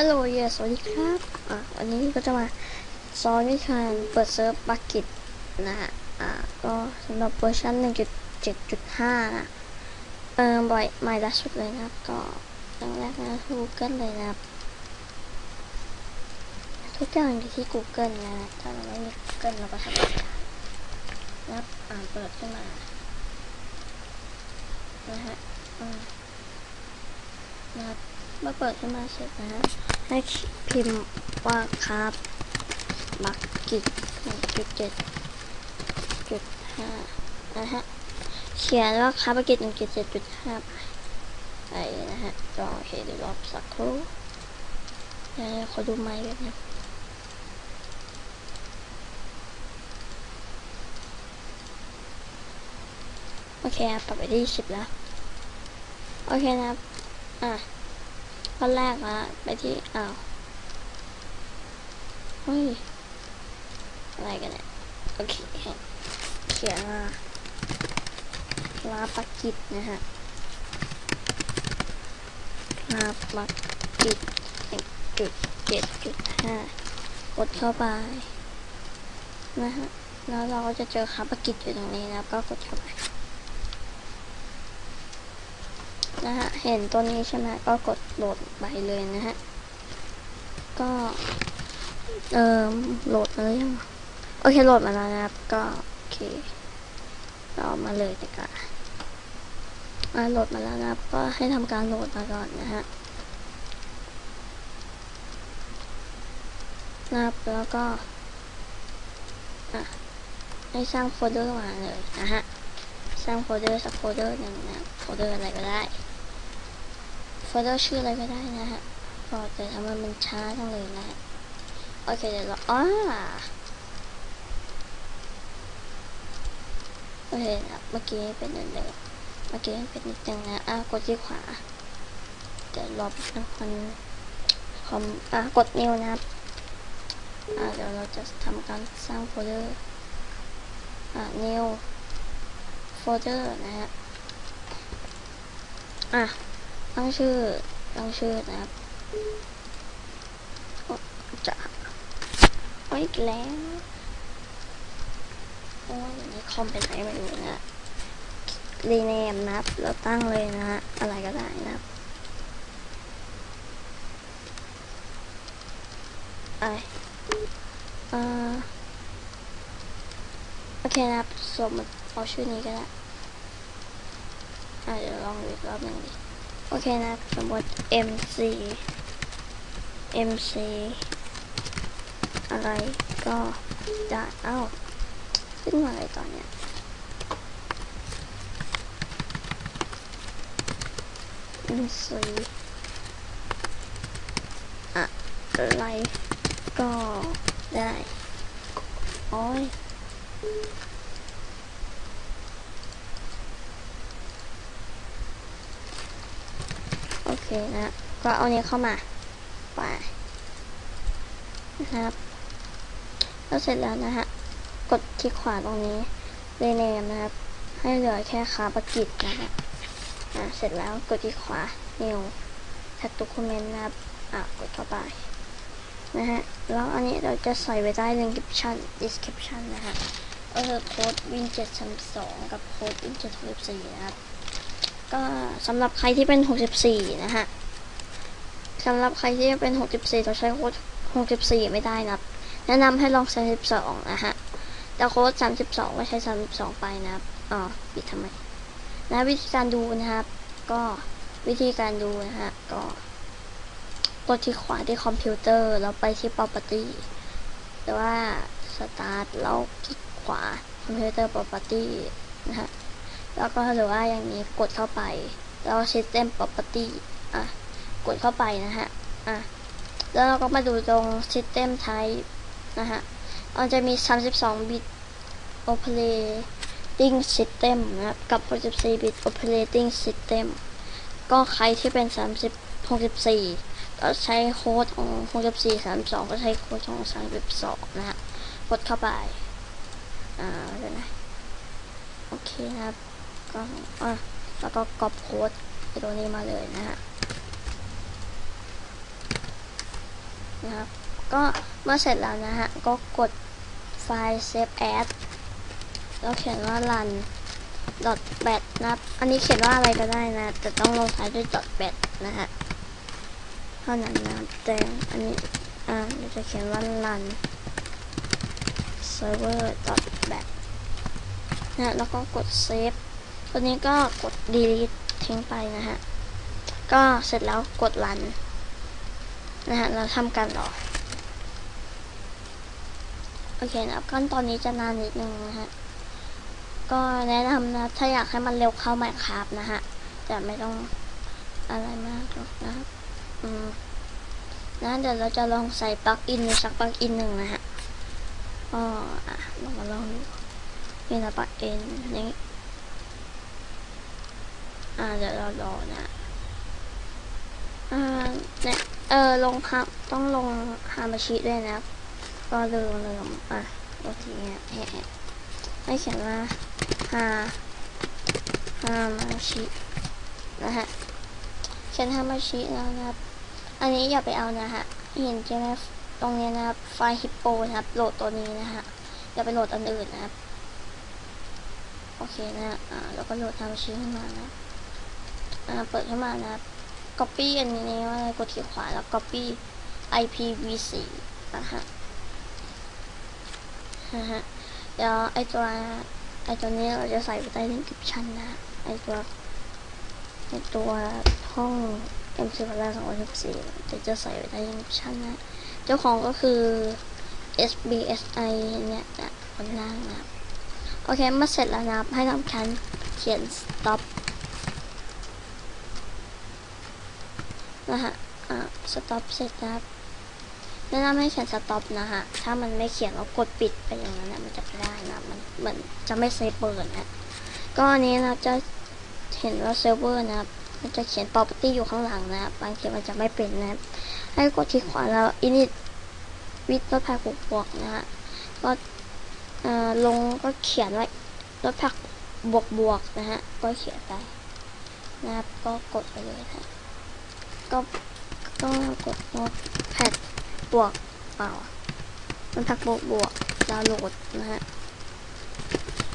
ฮัลโหลเยสวัสดีครับ อะวันนี้ก็จะมาสอนวิธีการเปิดเซิร์ฟบักกิตนะฮะ อ่าก็สำหรับเวอร์ชัน1.7.5 นะ เออบ่อยใหม่ล่าสุดเลยนะครับ ก็อย่างแรกนะ Google เลยนะครับ ทุกอย่างอยู่ที่ Google นะ ถ้าเราไม่มี Google เราก็ทำไม่ได้นะครับ อ่าเปิดขึ้นมา นะฮะอ่านะครับ เมื่อเปิดขึ้นมาเสร็จนะฮะให้พิมพ์ว่าครับบักกิตหนึ่งจุดเจ็ดจุดห้านะฮะเขียนว่าครับบักกิตหนึ่งจุดเจ็ดจุดห้าไปนะฮะก็โอเคเดี๋ยวรอสักครู่เดี๋ยวขอดูไม้แบบนี้โอเคครับปรับไปที่สิบแล้ว โอเคนะครับ อะ ข้อแรกนะไปที่อ้าวเฮ้ยอะไรกันเนี่ยโอเคเขียนว่าลาปากิจนะฮะลาปากิจหนึ่งจุดเจ็ดจุดห้ากดเข้าไปนะฮะแล้วเราก็จะเจอคาปากิจอยู่ตรงนี้นะก็กดเข้าไป นะฮะ เห็นตัวนี้ใช่ไหมก็กดโหลดไปเลยนะฮะ ก็ เอ่อโหลดมาหรือยังโอเค โหลดมาแล้วนะครับ ก็ โอเค เราเอมาเลยดีกว่าอ่าโหลดมาแล้วนะครับ ก็ให้ทำการโหลดมาก่อนนะฮะนะครับแล้วก็อะให้สร้างโฟลเดอร์มาเลยนะฮะ สร้างโฟลเดอร์สักโฟลเดอร์หนึ่งนะโฟลเดอร์อะไรก็ได้ โฟลเดอร์ชื่ออะไรก็ได้นะฮะก็แต่ทำไมมันช้าจังเลยนะฮะโอเคเดี๋ยวเราอ้าโอเคนะเมื่อกี้เป็นนิดนึงเมื่อกี้เป็นนิดนึงนะอะกดที่ขวาเดี๋ยวรอแป๊บนึงคนคอมอะกดนิ้วนะครับอะเดี๋ยวเราจะทำการสร้างโฟลเดอร์อะนิ้วโฟลเดอร์นะฮะอะ ตั้งชื่อตั้งชื่อนะครับจะโอ้ยแล้วโอ้ยนี้คอมเป็นไรไม่รู้นะรีเนมนะครับเราตั้งเลยนะฮะอะไรก็ได้นะครับอะไรเอ่อโอเคนะครับสมมติเอาชื่อนี้ก็ได้อะเดี๋ยวลองดูอีกรอบหนึ่งดิ โอเคนะ สมมติ MC MC อะไรก็ได้เอ้าขึ้นมาอะไรตอนเนี้ย MC อะอะไรก็ได้ โอ้ย โอ เคนะก็เอาเนี้ยเข้ามาไปนะครับแล้วเสร็จแล้วนะฮะกดที่ขวาตรงนี้เรเนมนะครับ ให้เหลือแค่คาปกิจนะฮะอ่าเสร็จแล้วกดที่ขวา new tag document นะครับอะกดเข้าไปนะฮะแล้วอันนี้เราจะใส่ไว้ใต้ description description นะฮะก็คือโค้ด win 732กับโค้ด win 764นะครับ ก็สำหรับใครที่เป็น 64 นะฮะสำหรับใครที่เป็น 64เราใช้โค้ด 64 ไม่ได้นะครับ แนะนำให้ลอง32นะฮะแต่โค้ด 32 ก็ใช้ 32 ไปนะครับอ๋อปิดทำไม นะวิธีการดูนะครับ ก็วิธีการดูนะฮะ ก็กดที่ขวาที่คอมพิวเตอร์ แล้วไปที่ property หรือว่า start แล้วคลิกขวาคอมพิวเตอร์ property นะฮะ แล้วก็หรือว่าอย่างนี้กดเข้าไป แล้ว system property อะ กดเข้าไปนะฮะ อะ แล้วเราก็มาดูตรง system type นะฮะมันจะมี 32 bit operating system นะครับกับ 64 bit operating system ก็ใครที่เป็น 30 64 ก็ใช้โค้ดของ 64 32 ก็ใช้โค้ดของ 32 นะฮะ กดเข้าไป อ่าเดี๋ยวนะ โอเคนะครับ ก็อะแล้วก็กรอบโค้ดตัวนี้มาเลยนะฮะนะครับก็เมื่อเสร็จแล้วนะฮะ ก็กดไฟล์ save as แล้วเขียนว่า run dot bat นะครับ อันนี้เขียนว่าอะไรก็ได้นะ แต่ต้องลงท้ายด้วย dot bat นะฮะ เท่านั้นนะแต่อันนี้ อ่าเดี๋ยวจะเขียนว่า run server dot bat นะแล้วก็กด save ตัวนี้ก็กด delete ทิ้งไปนะฮะ ก็เสร็จแล้วกด run นะฮะ เราทำการรอ โอเคนะครับขั้นตอนนี้จะนานนิดนึงนะฮะ ก็แนะนำนะ ถ้าอยากให้มันเร็วเข้าไมค์ครับนะฮะ แต่ไม่ต้องอะไรมากหรอกนะครับอืมนะเดี๋ยวเราจะลองใส่ปลั๊กอินสักปลั๊กอินหนึ่งนะฮะ ก็อะลองมาลองดูนี่นะปลั๊กอินอย่างนี้ อ่าเดี๋ยวเรารอนะอ่าเนี่ยเออลงครับต้องลงฮามาชิด้วยนะก็ลืมลืมอะโอเคเนี่ยแหะให้เขียนว่าฮาฮามาชินะฮะเขียนฮามาชิแล้วนะครับ อันนี้อย่าไปเอานะฮะเห็นใช่ไหมตรงนี้นะครับไฟล์ฮิปโปนะครับโหลดตัวนี้นะฮะอย่าไปโหลดอันอื่นนะครับ โอเคนะอ่าแล้วก็โหลดฮามาชิขึ้นมานะอ่า เปิดขึ้นมานะครับ copy อันนี้ว่ากดที่ขวาแล้ว copy IPv4 นะฮะนะฮะเดี๋ยวไอตัวไอตัวนี้เราจะใส่ไปใต้ description นะ ไอตัวไอตัวห้อง MC พันละสองพันสิบสี่เดี๋ยวจะใส่ไว้ใต้ description นะ เจ้าของก็คือ SBSI เนี่ยนะคนล่างนะโอเคเมื่อเสร็จแล้วนับให้ทำการเขียน stop นะฮะอ่า stop เสร็จนะครับแนะนำให้เขียน stop นะฮะ ถ้ามันไม่เขียนแล้วกดปิดไปอย่างนั้นนะมันจะไม่ได้นะ มันเหมือนจะไม่เซฟเปิดนะ ก็อันนี้นะจะเห็นว่าเซิร์ฟเวอร์นะครับ มันจะเขียน property อยู่ข้างหลังนะครับบางทีมันจะไม่เป็นนะ ให้กดที่ขวาแล้ว init with รถแพ็กบวกนะฮะ ก็อ่อลงก็เขียนไว่ารถแพ็กบวกบวกนะฮะ ก็เขียนไปนะครับ ก็กดไปเลยนะ ก็ต้องกดโน้ตแพดบวกเปล่า มันพักบวกบวกดาวน์โหลดนะฮะ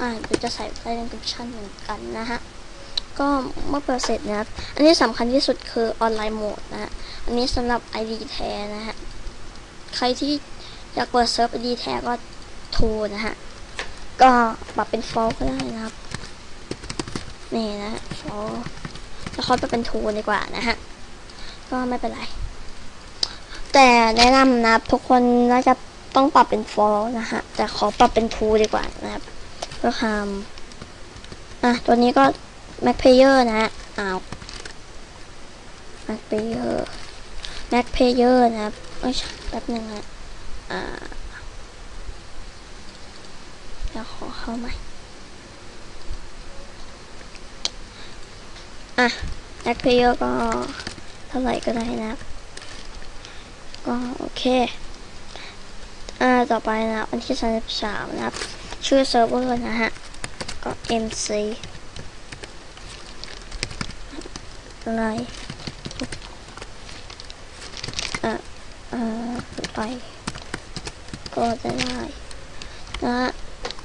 อ่าเดี๋ยวจะใส่ใต้ description เหมือนกันนะฮะ ก็เมื่อเปิดเสร็จนะครับ อันนี้สำคัญที่สุดคือออนไลน์โหมดนะฮะ อันนี้สำหรับ ID แท้นะฮะ ใครที่อยากเปิดเซิร์ฟ ID แท้ก็โทรนะฮะ ก็ปรับเป็น false ก็ได้นะครับ นี่นะฮะ false แล้วเขาจะเป็นทูดีกว่านะฮะ ก็ไม่เป็นไร แต่แนะนำนะทุกคนน่าจะต้องปรับเป็น for นะฮะ แต่ขอปรับเป็น two ดีกว่านะครับเพื่อความอะ ตัวนี้ก็ Mac Player นะฮะอ้าว Mac Player Mac Player นะครับเอ้ยแป๊บหนึงนะอ่าเดี๋ยวขอเข้าใหม่อะ Mac Player ก็ เท่าไหร่ก็ได้นะก็โอเคอ่าต่อไปนะวันที่33นะครับ ชื่อเซิร์ฟเวอร์นะฮะ ก็ MC อะไรอะอ่าไป ก็จะได้นะฮะ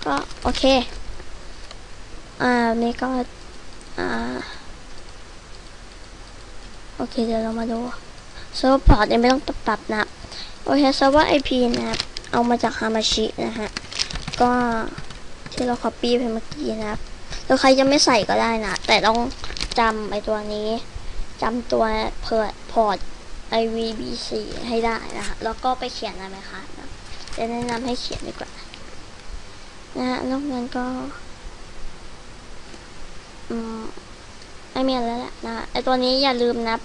ก็โอเค อ่านี่ก็ อ่า โอเคเดี๋ยวเรามาดูเซิร์ฟพอร์ตยังไม่ต้องปรับนะโอเคเซิร์ฟวอร์ IP นะครับเอามาจากฮามาชินะฮะก็ที่เรา copy ไปเมื่อกี้นะครับแล้วใครจะไม่ใส่ก็ได้นะ แต่ต้องจำไอตัวนี้จำตัวเพิร์พอร์ต IVBC ให้ได้นะฮะแล้วก็ไปเขียนอะไรคะนะจะแนะนำให้เขียนดีกว่า นะฮะนอกนั้นก็ อืม ไม่มีอะไรแล้วแหละนะไอตัวนี้อย่าลืมนะ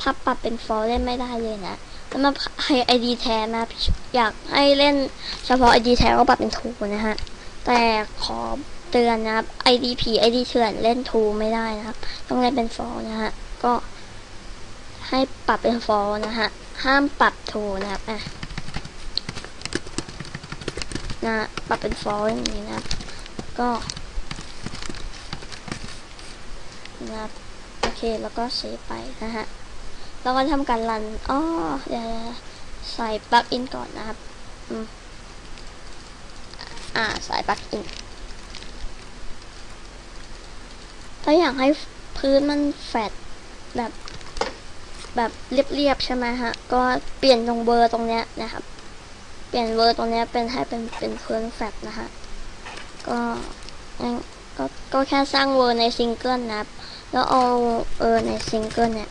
ถ้าปรับเป็นฟอลเล่นไม่ได้เลยนะแล้วมาให้ไอดีแท้นะอยากให้เล่นเฉพาะไอดีแท้ก็ปรับเป็นทูนะฮะ แต่ขอเตือนนะครับ ID ผีไอดีเถื่อนเล่นทูไม่ได้นะครับ ต้องเล่นเป็นฟอลนะฮะ ก็ให้ปรับเป็นฟอลนะฮะ ห้ามปรับทูนะครับอะนะปรับเป็นฟอลอย่างนี้นะก็ นะครับโอเคแล้วก็เซฟไปนะฮะแล้วก็ทำการรันอ๋อเดี๋ยวใส่ปลั๊กอินก่อนนะครับอืมอ่าใส่ปลั๊กอินถ้าอยากให้พื้นมันแฟดแบบแบบเรียบๆใช่ไหมฮะ ก็เปลี่ยนตรงเบอร์ตรงเนี้ยนะครับ เปลี่ยนเบอร์ตรงเนี้ยเป็นให้เป็นเป็นพื้นแฟดนะฮะ ก็ ก็ก็แค่สร้างเวอร์ในซิงเกิลนะครับ แล้วเอาเออในซิงเกิลเนี่ย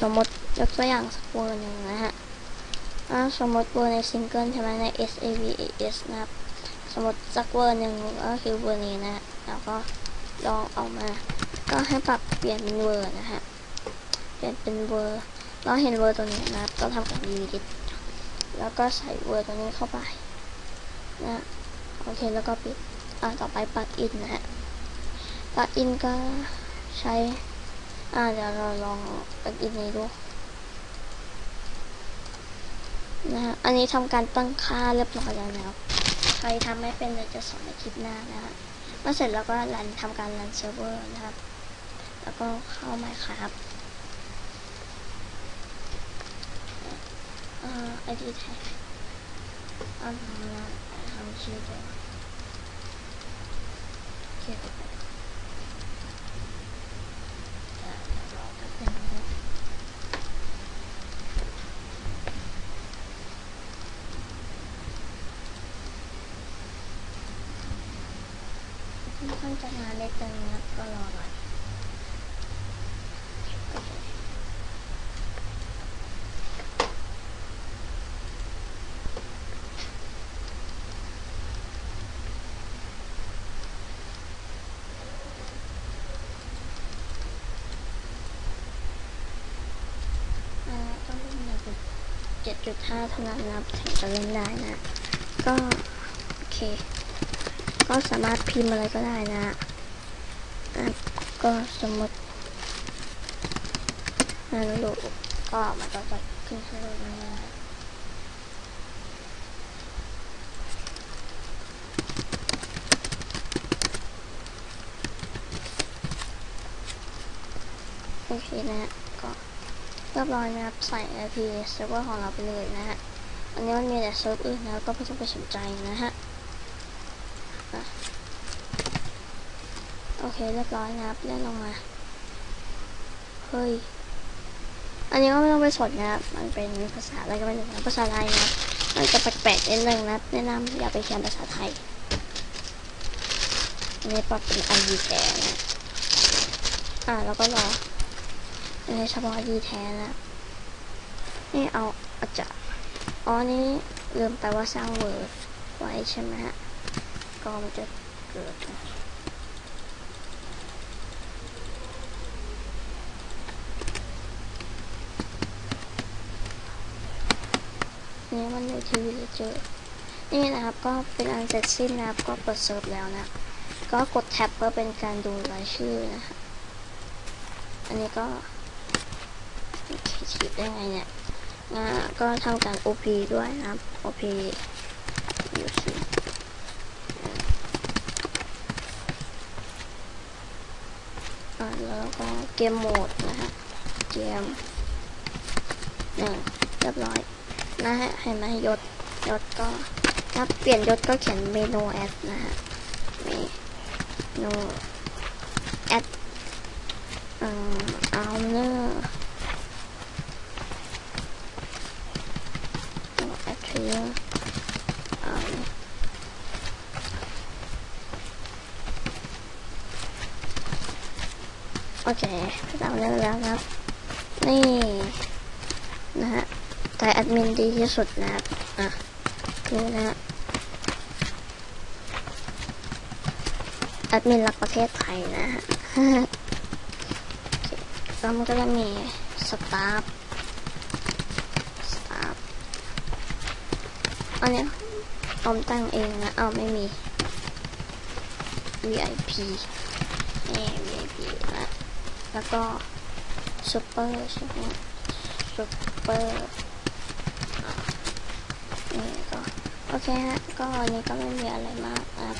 สมมติยกตัวอย่างสักเวอร์หนึ่งนะฮะอ่าสมมติเวอร์ในซิงเกิลใช่ไหมใน S A V A S นะครับ สมมติสักเวอร์หนึ่งก็คือเวอร์นี้นะ แล้วก็ลองเอามา ก็ให้ปรับเปลี่ยนเป็นเวอร์นะฮะ เปลี่ยนเป็นเวอร์เราเห็นเวอร์ตัวนี้นะครับ ก็ทำการ edit แล้วก็ใส่เวอร์ตัวนี้เข้าไป นะโอเคแล้วก็ปิดอ่าต่อไปปลั๊กอินนะฮะปลั๊กอินก็ใช้อ่าเดี๋ยวเราลองปลั๊กอินนี้ดูนะฮะอันนี้ทำการตั้งค่าเรียบร้อยแล้วนะครับใครทำไม่เป็นเดี๋ยวจะสอนในคลิปหน้านะฮะเมื่อเสร็จแล้วก็รันทำการรันเซิร์ฟเวอร์นะครับ แล้วก็เข้ามาครับอ่าไอดีแท็กอ่าทำงานทำชื่อตัวโอเคไปไปอ่าเดี๋ยวรอแป๊บนึ งนะค่อนข้างจะนานนิดนึงนะก็รอหน่อย จุดท่านัดนับถึงจะเล่นได้นะ ก็โอเค ก็สามารถพิมพ์อะไรก็ได้นะก็สมมติฮัลโหลก็มาต่อจะขึ้นฮัลโหลนะโอเคนะ เรียบร้อยนะครับใส่ IP เซิร์ฟเวอร์ของเราไปเลยนะฮะอันนี้มันมีแต่เซิร์ฟอื่นแล้วก็ไม่ต้องไปสนใจนะฮะโอเคเรียบร้อยนะครับเลื่อนลงมาเฮ้ยอันนี้ก็ไม่ต้องไปสนนะครับมันเป็นภาษาอะไรก็ไม่รู้นะภาษาไทยนะมันจะแปลกๆนิดนึงนะแนะนำอย่าไปเขียนภาษาไทยอันนี้ปรับเป็น ID แทนะอ่าแล้วก็รอ อันนี้เฉพาะดีแท้นะนี่เอาอาจจะอ๋อนี่ลืมไปว่าสร้างเวิร์ดไว้ใช่ไหมฮะ ก็มันจะเกิดนี่มันอยู่ที่วิลเจอ นี่นะครับก็เป็นอันเสร็จสิ้นนะครับก็เปิดเซิร์ฟแล้วนะ ก็กดแท็บเพื่อเป็นการดูรายชื่อนะฮะอันนี้ก็ ฉีดได้ไงเนี่ยนะก็เทำการ OP ด้วยนะครับ OP อยู่ที่อ่าแล้วก็เกมโหมดนะฮะ เกมหนึ่งเรียบร้อยนะฮะเห็นไหมยศยศก็ถ้าเปลี่ยนยศก็เขียนเมนูแอดนะฮะเมนูแอดอ่าเอาเนอร์ actually um, โอเคเราเลือกแล้วครับ นี่ นะฮะแต่แอดมินดีที่สุดนะครับ อะดูนะฮะแอดมินรักประเทศไทยนะฮะแล้วมันก็จะมีสตาฟ สตาฟ อันเนี้ยออมตั้งเองนะเอาไม่มี VIP นี่ VIP นะแล้วก็ซูเปอร์ใช่ไหมซูเปอร์นี่ก็โอเคฮะ ก็อันนี้ก็ไม่มีอะไรมากนะครับ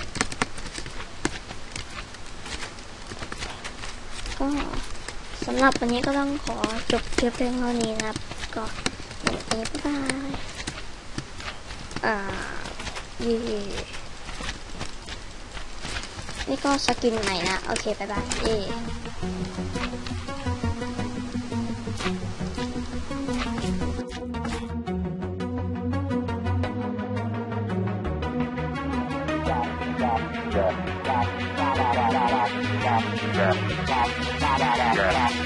ก็สำหรับวันนี้ก็ต้องขอจบคลิปเพียงเท่านี้นะครับ ก็วันนี้บ๊ายบาย อ่ายี่นี่ก็สกินใหม่นะ โอเคบ๊ายบายเย่ Yeah.